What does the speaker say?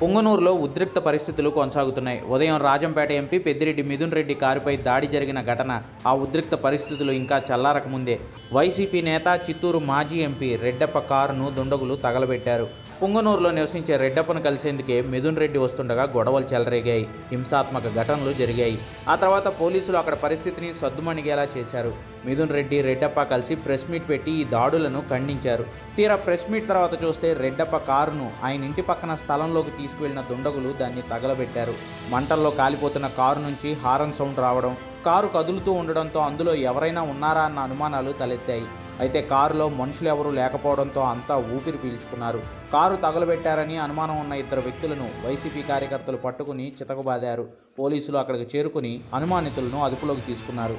పుంగనూరులో ఉద్రిక్త పరిస్థితులు కొనసాగుతున్నాయి. ఉదయం రాజంపేట ఎంపీ పెద్దిరెడ్డి మిథున్ రెడ్డి కారుపై దాడి జరిగిన ఘటన ఆ ఉద్రిక్త పరిస్థితులు ఇంకా చల్లారకముందే. వైసీపీ నేత చిత్తూరు మాజీ ఎంపీ రెడ్డప్ప కారును దుండగులు తగలబెట్టారు. పుంగనూరులో నివసించే రెడ్డప్పను కలిసేందుకే మిథున్ రెడ్డి వస్తుండగా గొడవలు చెలరేగాయి. హింసాత్మక ఘటనలు జరిగాయి. ఆ తర్వాత పోలీసులు అక్కడ పరిస్థితిని సద్దుమణిగేలా చేశారు. మిథున్ రెడ్డి రెడ్డప్ప కలిసి ప్రెస్ మీట్ పెట్టి ఈ దాడులను ఖండించారు. తీరా ప్రెస్ మీట్ తర్వాత చూస్తే రెడ్డప్ప కారును ఆయన ఇంటి పక్కన స్థలంలోకి తీసుకువెళ్ళిన దుండగులు దాన్ని తగలబెట్టారు. మంటల్లో కాలిపోతున్న కారు నుంచి హారన్ సౌండ్ రావడం కారు కదులుతూ ఉండడంతో అందులో ఎవరైనా ఉన్నారా అన్న అనుమానాలు తలెత్తాయి. అయితే కారులో మనుషులు ఎవరూ లేకపోవడంతో అంతా ఊపిరి పీల్చుకున్నారు. కారు తగలబెట్టారని అనుమానం ఉన్న ఇద్దరు వ్యక్తులను వైసీపీ కార్యకర్తలు పట్టుకుని చితకబాదారు. పోలీసులు అక్కడికి చేరుకుని అనుమానితులను అదుపులోకి తీసుకున్నారు.